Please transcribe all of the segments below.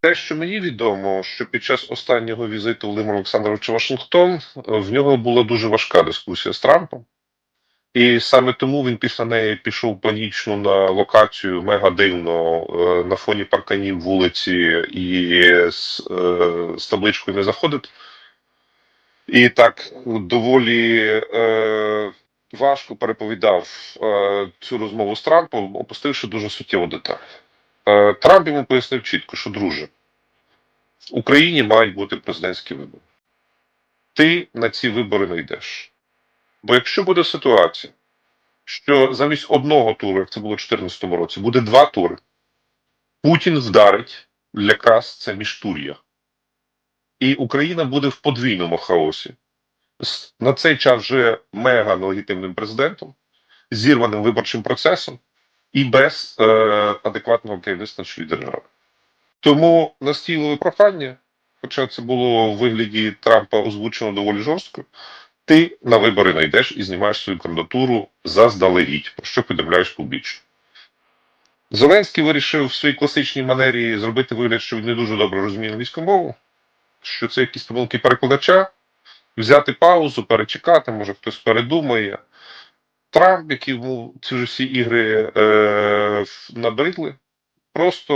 Те, що мені відомо, що під час останнього візиту Володимира Олександровича Вашингтон е, в нього була дуже важка дискусія з Трампом, і саме тому він після неї пішов панічно на локацію мега дивно е, на фоні парканів вулиці і з, е, з табличкою не заходить. І так доволі е, важко переповідав е, цю розмову з Трампом, опустивши дуже суттєву деталь. Е, Трамп йому пояснив чітко, що друже, в Україні мають бути президентські вибори. Ти на ці вибори не йдеш. Бо якщо буде ситуація, що замість одного туру, як це було у 2014 році, буде два тури, Путін вдарить якраз це міжтур'я. І Україна буде в подвійному хаосі. На цей час вже мега нелегітимним президентом, зірваним виборчим процесом і без е, адекватного керівництва на чолі держави. Тому настійливе прохання, хоча це було у вигляді Трампа озвучено доволі жорстко, ти на вибори не йдеш і знімаєш свою кандидатуру заздалегідь, про що повідомляєш публічно. Зеленський вирішив в своїй класичній манері зробити вигляд, що він не дуже добре розуміє англійську мову, що це якісь помилки перекладача, взяти паузу, перечекати, може хтось передумає. Трамп, який йому ці ж всі ігри е, набридли, просто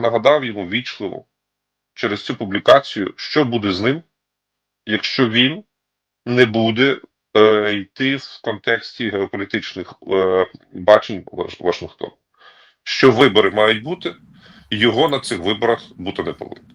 нагадав йому вічливо через цю публікацію, що буде з ним, якщо він не буде е, йти в контексті геополітичних е, бачень Ваш- Вашингтону. Що вибори мають бути, його на цих виборах бути не повинно.